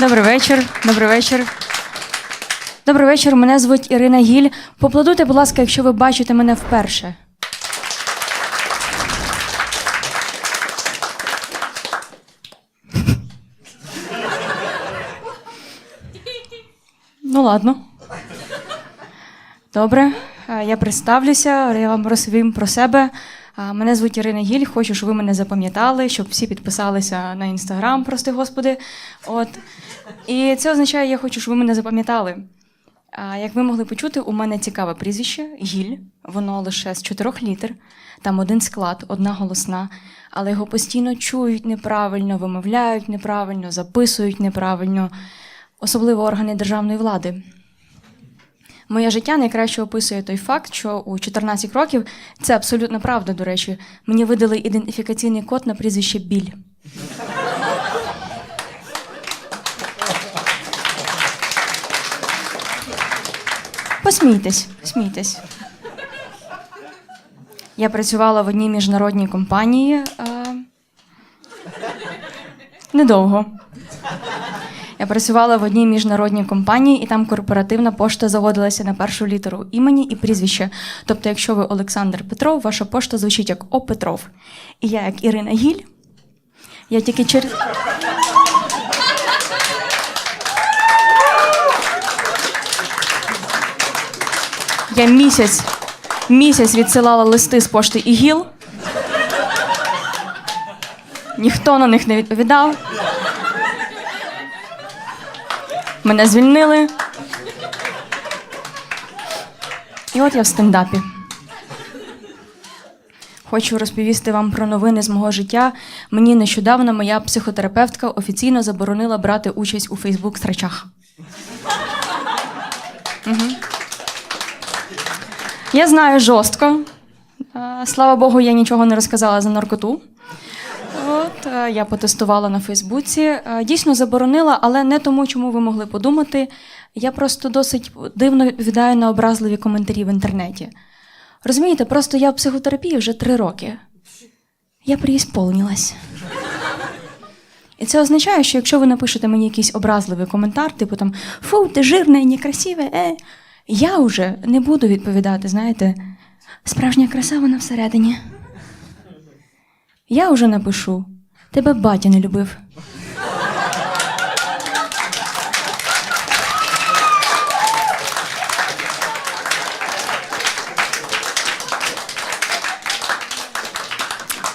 Добрий вечір. Добрий вечір. Добрий вечір. Мене звуть Ірина Гіль. Поплодуйте, будь ласка, якщо ви бачите мене вперше. Ну, ладно. Добре, Е, я представлюся, я вам розповім про себе. Мене звуть Ірина Гіль. Хочу, щоб ви мене запам'ятали, щоб всі підписалися на інстаграм, прости господи. От. І це означає, я хочу, щоб ви мене запам'ятали. Як ви могли почути, у мене цікаве прізвище Гіль. Воно лише з чотирьох літер. Там один склад, одна голосна, але його постійно чують неправильно, вимовляють неправильно, записують неправильно, особливо органи державної влади. Моє життя найкраще описує той факт, що у 14 років це абсолютно правда, до речі. Мені видали ідентифікаційний код на прізвище Біль. Посмійтесь, смійтесь. Я працювала в одній міжнародній компанії. А... Недовго. Я працювала в одній міжнародній компанії, і там корпоративна пошта заводилася на першу літеру імені і прізвище. Тобто, якщо ви Олександр Петров, ваша пошта звучить як О Петров. І я, як Ірина Гіль, я тільки через. Я місяць, місяць відсилала листи з пошти ІГІЛ. Ніхто на них не відповідав. Мене звільнили. І от я в стендапі. Хочу розповісти вам про новини з мого життя. Мені нещодавно моя психотерапевтка офіційно заборонила брати участь у Фейсбук срачах. Мгм. Я знаю жорстко. Слава Богу, я нічого не розказала за наркоту. Е, я потестувала на Фейсбуці. Е, Дійсно заборонила, але не тому, чому ви могли подумати. Я просто досить дивно відповідаю на образливі коментарі в інтернеті. Розумієте, просто я в психотерапії вже три роки. Я приісполнилась. І це означає, що якщо ви напишете мені якийсь образливий коментар, типу там фу, ти жирне, некрасиве, е, я вже не буду відповідати, знаєте, справжня краса вона всередині. Я вже напишу. Тебе батя не любив.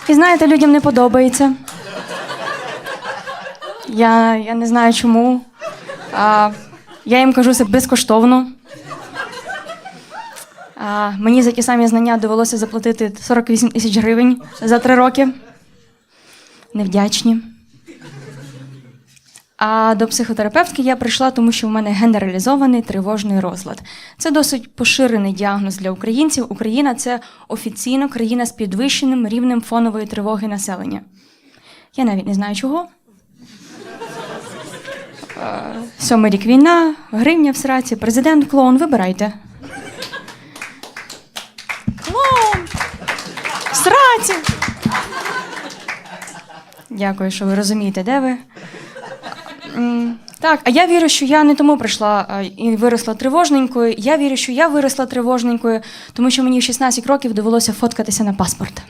І знаєте, людям не подобається. Я, я не знаю чому. А, я їм кажу це безкоштовно. А, мені за ті самі знання довелося заплатити 48 тисяч гривень за три роки. Невдячні. А до психотерапевтки я прийшла, тому що в мене генералізований тривожний розлад. Це досить поширений діагноз для українців. Україна це офіційно країна з підвищеним рівнем фонової тривоги населення. Я навіть не знаю чого. Е, Сьомий рік війна, гривня в сраці, президент клоун. Вибирайте. Клоун! В сраці! Дякую, що ви розумієте, де ви. Так, а я вірю, що я не тому прийшла і виросла тривожненькою. Я вірю, що я виросла тривожненькою, тому що мені в 16 років довелося фоткатися на паспорт.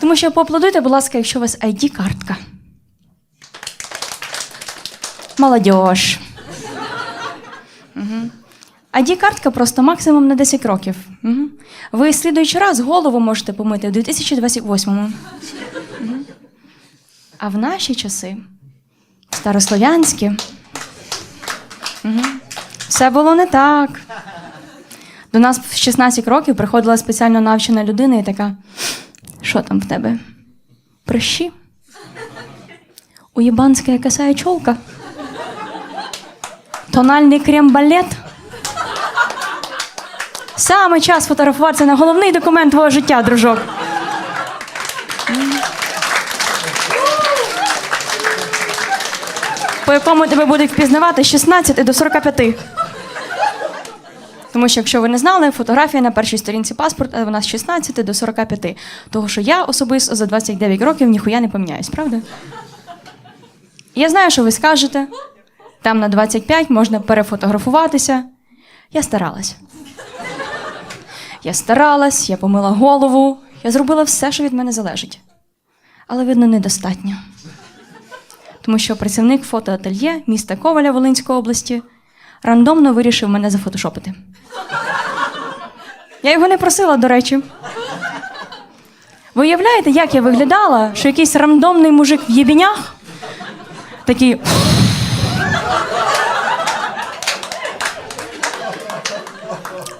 Тому що поаплодуйте, будь ласка, якщо у вас ID-картка. Молодіж. ID-картка просто максимум на 10 років. Угу. Ви слідуючий раз голову можете помити в 2028-му. А в наші часи, старослов'янські, угу. все було не так. До нас в 16 років приходила спеціально навчена людина і така: що там в тебе? Прищі? Уєбанська косая чолка? Тональний крем-балет? Саме час фотографуватися на головний документ твого життя, дружок. По якому тебе будуть впізнавати з 16 до 45. Тому що, якщо ви не знали, фотографія на першій сторінці паспорта вона з 16 до 45. Того, що я особисто за 29 років ніхуя не поміняюсь, правда? Я знаю, що ви скажете. Там на 25 можна перефотографуватися. Я старалась. Я старалась, я помила голову, я зробила все, що від мене залежить. Але, видно, недостатньо. Тому що працівник фотоательє міста Коваля Волинської області рандомно вирішив мене зафотошопити. Я його не просила, до речі. Ви уявляєте, як я виглядала, що якийсь рандомний мужик в єбінях такий.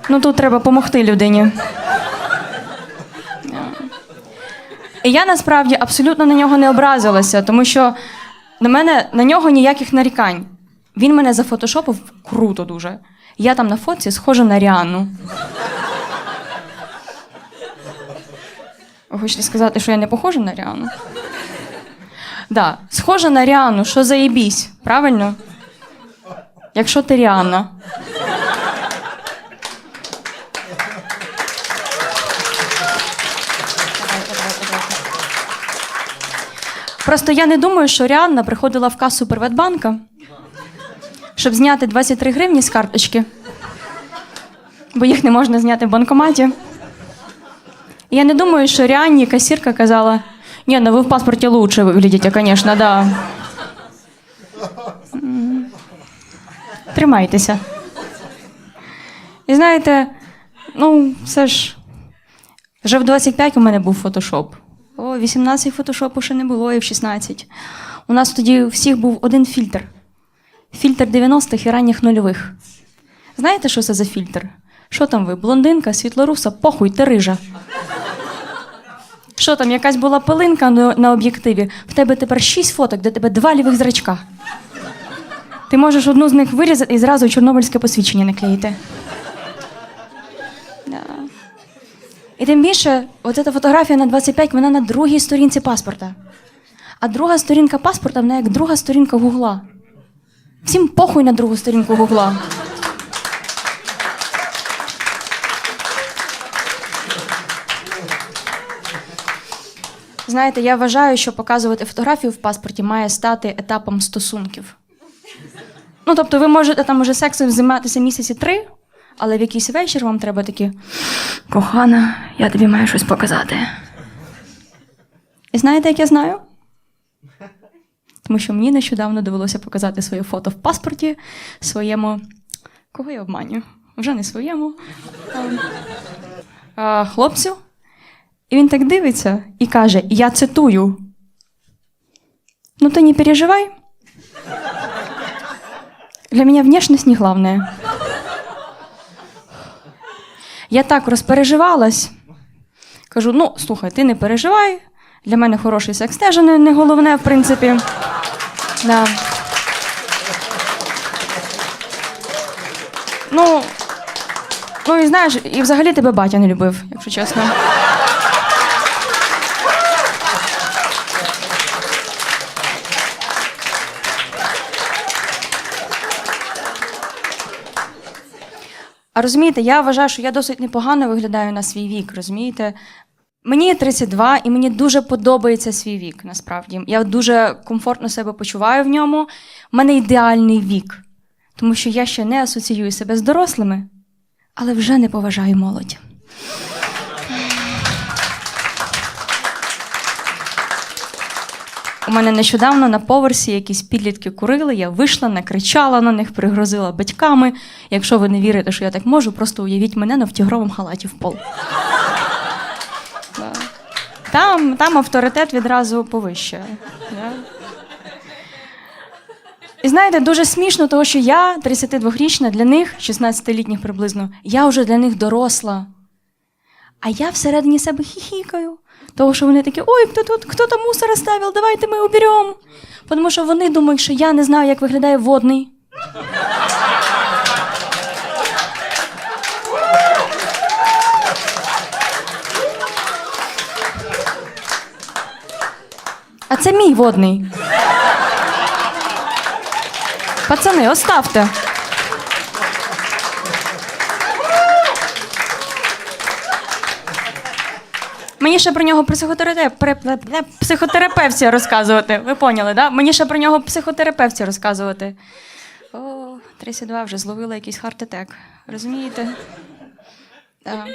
Ну тут треба допомогти людині. І я насправді абсолютно на нього не образилася, тому що на мене на нього ніяких нарікань. Він мене зафотошопив круто дуже. Я там на фотці схожа на Ріанну. Ви хочете сказати, що я не похожа на Ріану? Да, схожа на Ріану, що заєбісь, правильно? Якщо ти Ріанна. Просто я не думаю, що Ріанна приходила в касу Приватбанка, щоб зняти 23 гривні з карточки, бо їх не можна зняти в банкоматі. Я не думаю, що Ріанні касірка казала: ні, ну ви в паспорті лучше виглядите, звісно, да. Тримайтеся. І знаєте, ну, все ж. Вже в 25 у мене був фотошоп. О, 18 фотошопу ще не було, і в 16. У нас тоді у всіх був один фільтр. Фільтр 90-х і ранніх нульових. Знаєте, що це за фільтр? Що там ви? Блондинка, світлоруса, похуй, ти рижа. Що там, якась була пилинка на, об'єктиві? В тебе тепер шість фоток, де тебе два лівих зрачка. Ти можеш одну з них вирізати і зразу чорнобильське посвідчення наклеїти. Да. І тим більше, от ця фотографія на 25, вона на другій сторінці паспорта. А друга сторінка паспорта, вона як друга сторінка гугла. Всім похуй на другу сторінку гугла. Знаєте, я вважаю, що показувати фотографію в паспорті має стати етапом стосунків. Ну, тобто, ви можете там уже сексом займатися місяці три, але в якийсь вечір вам треба такі кохана, я тобі маю щось показати. І знаєте, як я знаю? Тому що мені нещодавно довелося показати своє фото в паспорті своєму. Кого я обманю? Вже не своєму. А, хлопцю. І він так дивиться і каже: Я цитую. Ну ты не переживай. Для меня внешность не главное. Я так розпереживалась. Кажу: ну, слухай, ти не переживай. Для мене хороший секс теж не, не головне, в принципі. Да. Ну, ну і знаєш, і взагалі тебе батя не любив, якщо чесно. А розумієте, я вважаю, що я досить непогано виглядаю на свій вік, розумієте? Мені 32, і мені дуже подобається свій вік, насправді. Я дуже комфортно себе почуваю в ньому. У мене ідеальний вік, тому що я ще не асоціюю себе з дорослими, але вже не поважаю молодь. У мене нещодавно на поверсі якісь підлітки курили, я вийшла, накричала на них, пригрозила батьками. Якщо ви не вірите, що я так можу, просто уявіть мене на в тігровому халаті в пол. Там, там авторитет відразу повищує. Да. І знаєте, дуже смішно, тому що я 32-річна, для них, 16-літніх приблизно, я вже для них доросла. А я всередині себе хіхікаю. Того, що вони такі, ой, хто тут, хто там мусор оставив, давайте ми уберемо. Тому що вони думають, що я не знаю, як виглядає водний. А це мій водний. Пацани, оставте. Мені ще про нього психотерапевті розказувати. Ви поняли, да? Мені ще про нього психотерапевті розказувати. О, 32 вже зловила якийсь харт-атек. Розумієте? Да.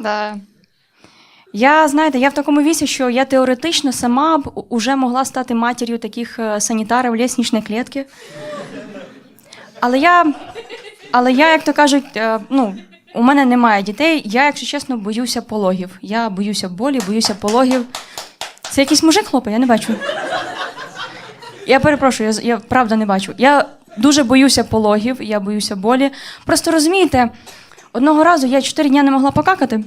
Да. Я, знаєте, я в такому віці, що я теоретично сама б уже могла стати матір'ю таких е, санітарів лісничної клітки. Але я, але я, як то кажуть, е, ну, у мене немає дітей. Я, якщо чесно, боюся пологів. Я боюся болі, боюся пологів. Це якийсь мужик хлопає, я не бачу. Я перепрошую, я, я правда не бачу. Я дуже боюся пологів, я боюся болі. Просто розумієте, одного разу я чотири дні не могла покакати.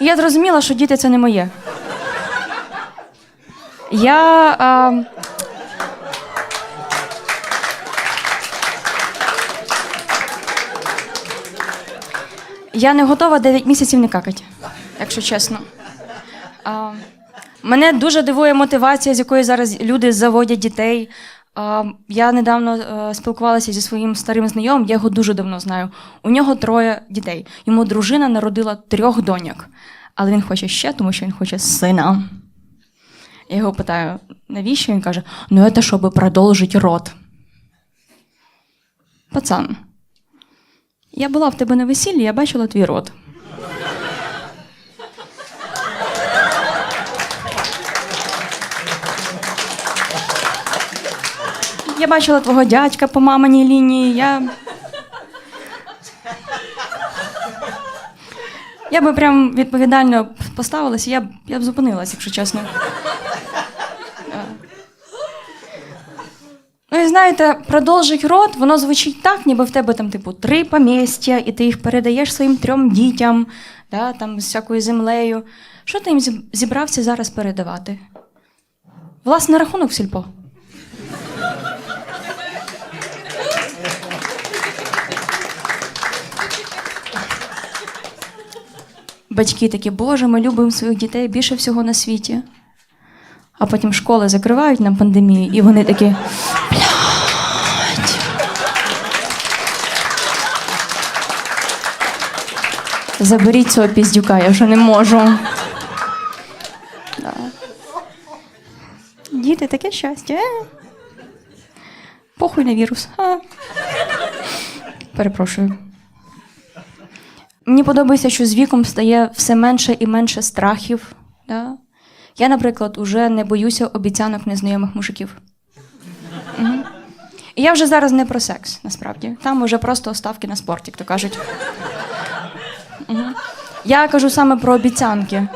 І я зрозуміла, що діти це не моє. Я. А... Я не готова 9 місяців не какати, якщо чесно. А, мене дуже дивує мотивація, з якою зараз люди заводять дітей. А, я недавно е, спілкувалася зі своїм старим знайомим, я його дуже давно знаю. У нього троє дітей. Йому дружина народила трьох доньок, але він хоче ще, тому що він хоче сина. Я його питаю, навіщо? Він каже: ну це щоб продовжити род. Пацан, я була в тебе на весіллі, я бачила твій род. Я бачила твого дядька по маминій лінії. Я. Я би прям відповідально поставилася, я б, я б зупинилась, якщо чесно. Ну і знаєте, продовжить род, воно звучить так, ніби в тебе там, типу, три помістя, і ти їх передаєш своїм трьом дітям, да, там, з всякою землею. Що ти їм зібрався зараз передавати? Власне, рахунок сільпо. Батьки такі, Боже, ми любимо своїх дітей більше всього на світі. А потім школи закривають на пандемії, і вони такі. Заберіть цього піздюка, я вже не можу. Да. Діти, таке щастя. е. Похуй на вірус. А. Перепрошую. Мені подобається, що з віком стає все менше і менше страхів. Да? Я, наприклад, уже не боюся обіцянок незнайомих мужиків. Мгм. І я вже зараз не про секс, насправді. Там вже просто ставки на спорт, як то кажуть. Мгм. Я кажу саме про обіцянки.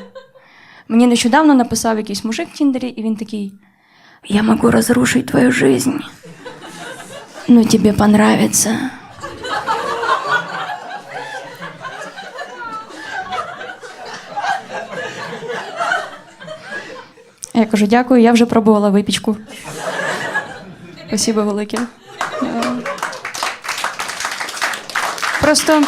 Мені нещодавно написав якийсь мужик в Тіндері, і він такий: Я можу розрушити твою жизнь. Ну, тобі понравится. Я кажу, дякую, я вже пробувала випічку. Спасибо велике. Е. Просто,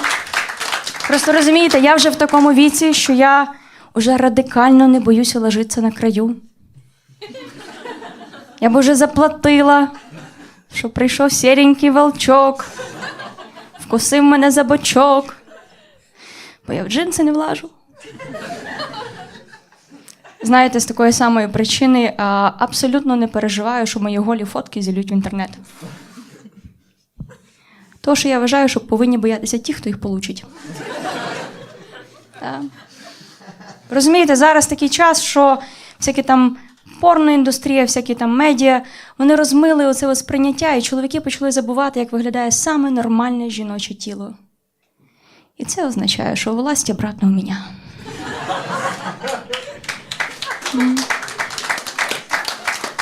просто розумієте, я вже в такому віці, що я вже радикально не боюся ложитися на краю. Я б вже заплатила, що прийшов сіренький волчок, вкусив мене за бочок, бо я в джинси не влажу. Знаєте, з такої самої причини а, абсолютно не переживаю, що мої голі фотки зілють в інтернет. Що я вважаю, що повинні боятися ті, хто їх получить. Так. Розумієте, зараз такий час, що всякі там порноіндустрія, всякі там медіа, вони розмили оце сприйняття, і чоловіки почали забувати, як виглядає саме нормальне жіноче тіло. І це означає, що власть обратно у мене.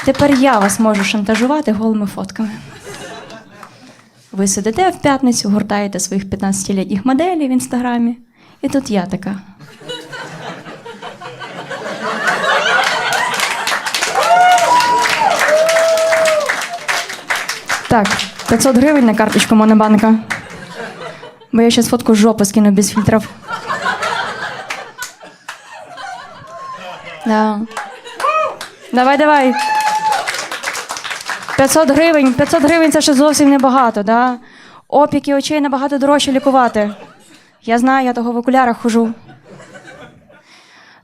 Тепер я вас можу шантажувати голими фотками. Ви сидите в п'ятницю, гуртаєте своїх 15-літніх моделей в інстаграмі, і тут я така. Так, 500 гривень на карточку Монобанка. Бо я зараз фотку з жопи скину без фільтрів. Да. Давай, давай. 500 гривень. 500 гривень це ще зовсім небагато, да? опіки очей набагато дорожче лікувати. Я знаю, я того в окулярах хожу.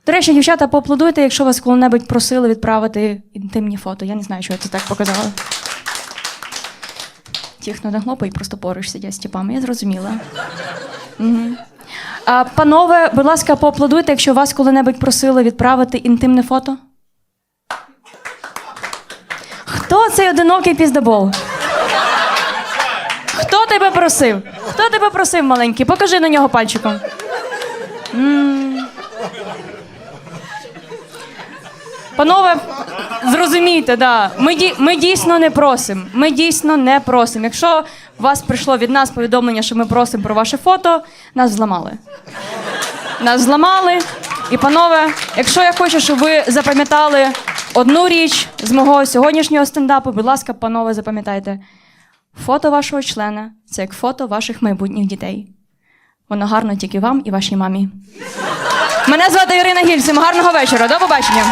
До речі, дівчата, поаплодуйте, якщо вас коли-небудь просили відправити інтимні фото. Я не знаю, що я це так показала. Ті, хто не хлопає, просто поруч сидять з тіпами, я зрозуміла. Угу. А, панове, будь ласка, поаплодуйте, якщо вас коли-небудь просили відправити інтимне фото. Хто цей одинокий піздебол? Хто тебе просив? Хто тебе просив, маленький? Покажи на нього пальчиком. М. Панове, зрозумійте, да. ми, ді- ми дійсно не просимо. Ми дійсно не просимо. Якщо вас прийшло від нас повідомлення, що ми просимо про ваше фото, нас зламали. Нас зламали. І, панове, якщо я хочу, щоб ви запам'ятали одну річ з мого сьогоднішнього стендапу, будь ласка, панове, запам'ятайте. Фото вашого члена це як фото ваших майбутніх дітей. Воно гарно тільки вам і вашій мамі. Мене звати Ірина Гіль. Всім гарного вечора. До побачення.